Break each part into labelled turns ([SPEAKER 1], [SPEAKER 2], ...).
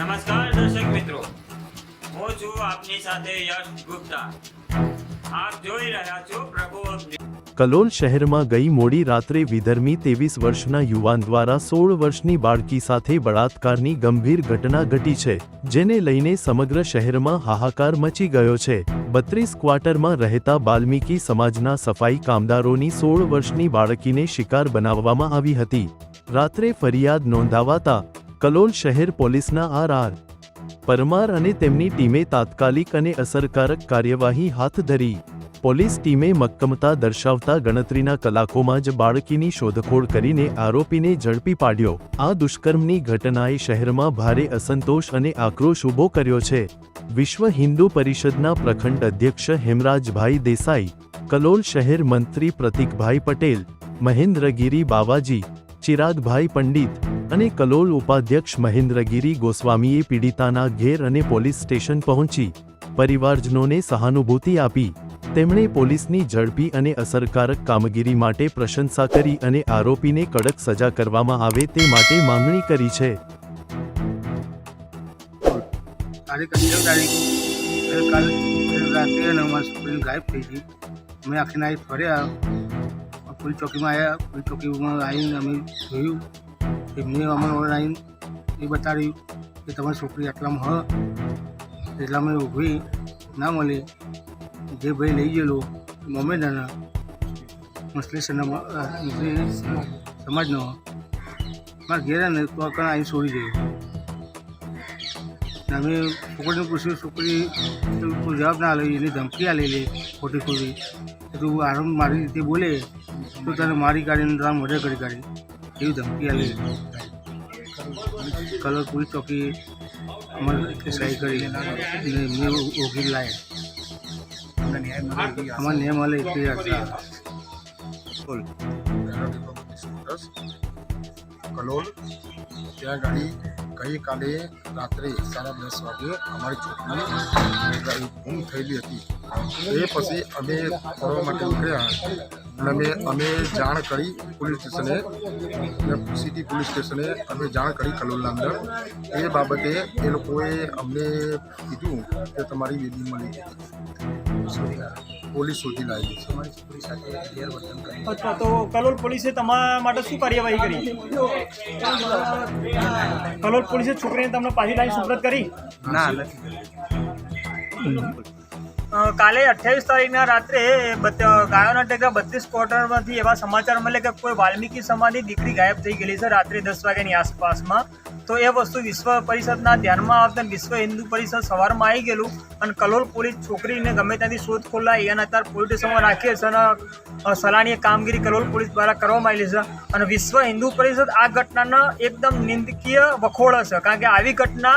[SPEAKER 1] નમસ્કાર દર્શક મિત્રો. હું છું આપની સાથે યશ ગુપ્તા. આપ જોઈ રહ્યા છો પ્રભુ
[SPEAKER 2] કલોલ શહેરમાં ગઈ મોડી રાત્રે વિધર્મી ત્રેવીસ વર્ષના યુવાન દ્વારા સોળ વર્ષની બાળકી સાથે બળાત્કારની ગંભીર ઘટના ઘટી છે, જેને લઈને સમગ્ર શહેરમાં હાહાકાર મચી ગયો છે. બત્રીસ ક્વાર્ટરમાં રહેતા બાલ્મીકી સમાજના સફાઈ કામદારોની સોળ વર્ષની બાળકીને શિકાર બનાવવામાં આવી હતી. રાત્રે ફરિયાદ નોંધાવાતા કલોલ શહેર પોલીસના આર આર પરમાર અને તેમની ટીમે તાત્કાલિક અને અસરકારક કાર્યવાહી હાથ ધરી. પોલીસ ટીમે મક્કમતા દર્શાવતા ગણતરીના કલાકોમાં જ બાળકીની શોધખોળ કરીને આરોપીને ઝડપી પાડ્યો. આ દુષ્કર્મની ઘટનાએ શહેરમાં ભારે અસંતોષ અને આક્રોશ ઊભો કર્યો છે. વિશ્વ હિન્દુ પરિષદના પ્રખંડ અધ્યક્ષ હેમરાજભાઈ દેસાઈ, કલોલ શહેર મંત્રી પ્રતિકભાઈ પટેલ, મહેન્દ્રગીરી બાવાજી, ચિરાગભાઈ પંડિત અને કલોલ ઉપાધ્યક્ષ મહેન્દ્રગીરી ગોસ્વામીએ પીડિતાના ઘેર અને પોલીસ સ્ટેશન પહોંચી. પરિવારજનોને સહાનુભૂતિ આપી. તેમણે પોલીસની ઝડપી અને અસરકારક કામગીરી માટે પ્રશંસા કરી અને આરોપીને કડક સજા કરવામાં આવે તે માટે માંગણી કરી છે.
[SPEAKER 3] રાત્રે અને અમારી છોકરીને ગાયબ થઈ ગઈ. અમે આખી નાઈટ ફર્યા. પોલીસ ચોકીમાં આવ્યા પોલીસ ચોકીમાં આવીને અમે જોયું. એમને અમે ઓનલાઈન એ બતાડ્યું કે તમારી છોકરી આટલામાં હ. એટલા અમે ઊભી. ના મળે. જે ભાઈ લઈ ગયેલો મોમેદાના મુસ્લિમ સમાજનો. મારા ઘેર ને તો કણ અહીં છોડી ગયો અમે છોકરીને પૂછ્યું, છોકરી જવાબ ના લઈ એની ધમકી આ લઈ લે, ખોટી ખોટી. તું આરામ મારી રીતે બોલે, તો તને મારી કાઢીને તારા મોઢે કરી કાઢી. એવી ધમકી આ લઈ કલર પોલીસ ચોકી અમારે સહી કરી. મેં ઓગી લાયા. ન્યાય મળે એટલી আছে
[SPEAKER 4] સ્કૂટર્સ કલોલ, ત્યાં ગાડી ગઈકાલે રાત્રે સાડા દસ વાગે અમારી છોકરી ગુમ થયેલી હતી. એ પછી અમે ફરવા માટે નીકળ્યા અને અમે અમે જાણ કરી પોલીસ સ્ટેશને સિટી પોલીસ સ્ટેશને અમે જાણ કરી કલોલના અંદર. એ બાબતે એ લોકોએ અમને કીધું કે તમારી બેબી મળી ગઈ પોલીસ શોધી લાવી છે.
[SPEAKER 5] અચ્છા તો કલોલ પોલીસે તમારા માટે શું કાર્યવાહી કરી? કલોલ પોલીસે છોકરીને તમને પાછી લાવી સુપ્રત કરી? અ, કાલે અઠ્યાવીસ તારીખના રાત્રે ગાયોના ટેકા બત્રીસ ક્વાર્ટરમાંથી એવા સમાચાર મળે કે કોઈ વાલ્મીકી સમાજની દીકરી ગાયબ થઈ ગયેલી છે રાત્રે દસ વાગ્યાની આસપાસમાં. તો એ વસ્તુ વિશ્વ પરિષદના ધ્યાનમાં આવતા વિશ્વ હિન્દુ પરિષદ સવારમાં આવી ગયેલું અને કલોલ પોલીસ છોકરીને ગમે ત્યાંથી શોધ લાવી એના અત્યારે પોલીસ સ્ટેશનમાં રાખીએ છે અને સલાહની કામગીરી કલોલ પોલીસ દ્વારા કરવામાં આવેલી છે. અને વિશ્વ હિન્દુ પરિષદ આ ઘટનાના એકદમ નિંદકીય વખોળ છે. કારણ કે આવી ઘટના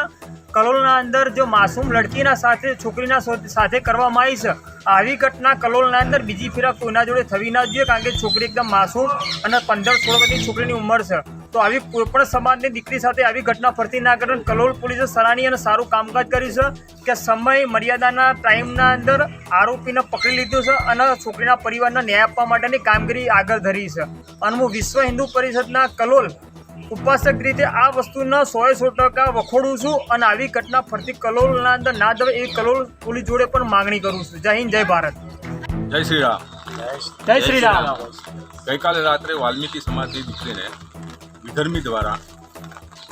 [SPEAKER 5] કલોલના અંદર જો માસૂમ લડકીના સાથે, છોકરીના સાથે કરવામાં આવી છે, આવી ઘટના કલોલના અંદર બીજી ફેરા કોઈના જોડે થવી ના જોઈએ, કારણ કે છોકરી એકદમ માસૂમ અને પંદર સોળ વર્ષની છોકરીની ઉંમર છે. તો આવી કોઈપણ સમાજની દીકરી સાથે આવી ઘટના ફરતી ના કરે કલોલ પોલીસે સરાહનીય અને સારું કામકાજ કર્યું છે કે સમય મર્યાદાના ટાઈમના અંદર આરોપીને પકડી લીધું છે અને છોકરીના પરિવારને ન્યાય આપવા માટેની કામગીરી આગળ ધરી છે. અને હું વિશ્વ હિન્દુ પરિષદના કલોલ ઉપાસક રીતે આ વસ્તુના સો સો ટકા વખોડું છું અને આવી ઘટના ફરતી કલોલના અંદર ના દવે એવી કલોલ પોલીસ જોડે પણ માંગણી કરું છું. જય હિન્દ જય ભારત.
[SPEAKER 6] જય શ્રી રામ.
[SPEAKER 5] જય શ્રી રામ.
[SPEAKER 6] ગઈકાલે રાત્રે વાલ્મીકી સમાજની દીકરીને વિધર્મી દ્વારા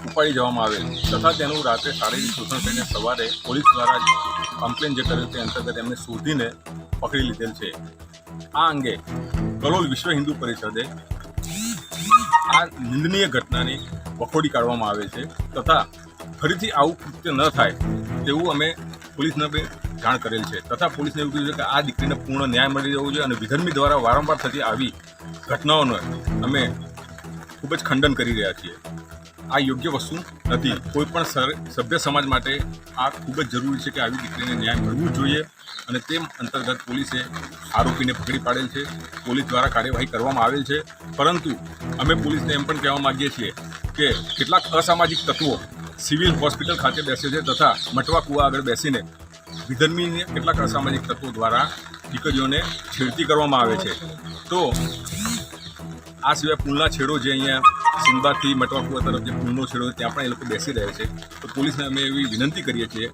[SPEAKER 6] ઉપાડી જવામાં આવેલ. તથા તેનું રાત્રે શારીરિક શોષણ થઈને સવારે પોલીસ દ્વારા કમ્પ્લેન જે કરેલ તે અંતર્ગત એમને શોધીને પકડી લીધેલ છે. આ અંગે કલોલ વિશ્વ હિન્દુ પરિષદે આ નિંદનીય ઘટનાની વખોડી કાઢવામાં આવે છે તથા ફરીથી આવું કૃત્ય ન થાય તેવું અમે પોલીસને જાણ કરેલ છે તથા પોલીસને એવું કીધું છે કે આ દીકરીને પૂર્ણ ન્યાય મળી જવો જોઈએ અને વિધર્મી દ્વારા વારંવાર થતી આવી ઘટનાઓનો અમે ખૂબ જ ખંડન કરી રહ્યા છીએ. આ યોગ્ય વસ્તુ નથી. કોઈ પણ સભ્ય સમાજ માટે આ ખૂબ જ જરૂરી છે કે આવી દીકરીને ન્યાય મળવું જોઈએ અને તે અંતર્ગત પોલીસે આરોપીને પકડી પાડેલ છે. પોલીસ દ્વારા કાર્યવાહી કરવામાં આવેલ છે. પરંતુ અમે પોલીસને એમ પણ કહેવા માગીએ છીએ કે કેટલાક અસામાજિક તત્વો સિવિલ હોસ્પિટલ ખાતે બેસે છે તથા મટવા કુવા આગળ બેસીને વિધર્મીને કેટલાક અસામાજિક તત્વો દ્વારા દીકરીઓને છેડતી કરવામાં આવે છે. તો આ સિવાય પુલના છેડો જે અહીંયા સિંબાથી મટવાકુવા તરફ જે પુલનો છેડો ત્યાં પણ એ લોકો બેસી રહે છે. તો પોલીસને અમે એવી વિનંતી કરીએ છીએ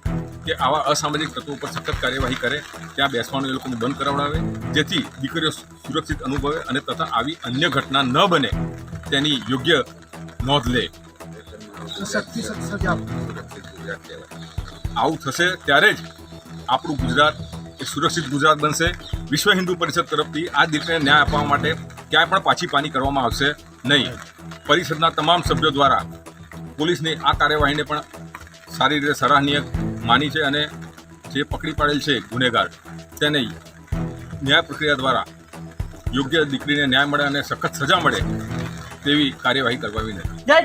[SPEAKER 6] કે આવા અસામાજિક તત્વો પર સખત કાર્યવાહી કરે ત્યાં બેસવાનું એ લોકોને બંધ કરાવડાવે જેથી દીકરીઓ સુરક્ષિત અનુભવે અને તથા આવી અન્ય ઘટના ન બને તેની યોગ્ય નોંધ લે. આવું થશે ત્યારે જ આપણું ગુજરાત એ સુરક્ષિત ગુજરાત બનશે. વિશ્વ હિન્દુ પરિષદ તરફથી આ દીકરીને ન્યાય આપવા માટે ક્યાંય પણ પાછી પાની કરવામાં આવશે નહીં. પરિષદના તમામ સભ્યો દ્વારા પોલીસની આ કાર્યવાહીને પણ સારી રીતે સરાહનીય માની છે અને જે પકડી પાડેલ છે ગુનેગાર તેને ન્યાય પ્રક્રિયા દ્વારા યોગ્ય દીકરીને ન્યાય મળે અને સખત સજા મળે તેવી કાર્યવાહી કરવાની વિનંતી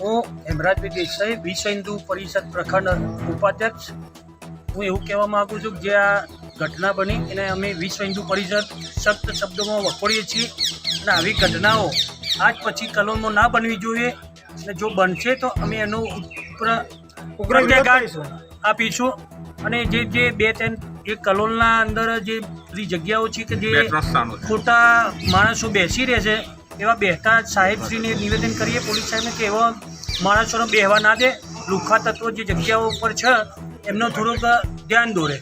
[SPEAKER 7] હું હેમરાજભાઈ દેસાઈ વિશ્વ હિન્દુ પરિષદ પ્રખંડ ઉપાધ્યક્ષ. હું એવું કહેવા માગું છું કે જે આ ઘટના બની એને અમે વિશ્વ હિન્દુ પરિષદ સખ્ત શબ્દોમાં વખોડીએ છીએ અને આવી ઘટનાઓ આજ પછી કલોલમાં ના બનવી જોઈએ અને જો બનશે તો અમે એનો ઉપર ઉગ્ર પ્રતિકાર આપીશું. અને જે જે બે ત્રણ જે કલોલના અંદર જે બધી જગ્યાઓ છે કે જે ખોટા માણસો બેસી રહે છે એવા બેહતા સાહેબશ્રીને નિવેદન કરીએ પોલીસ સાહેબને કે એવા માણસોને બેહવા ના દે. લુખા તત્વો જે જગ્યાઓ ઉપર છે એમનો થોડુંક ધ્યાન દોરે.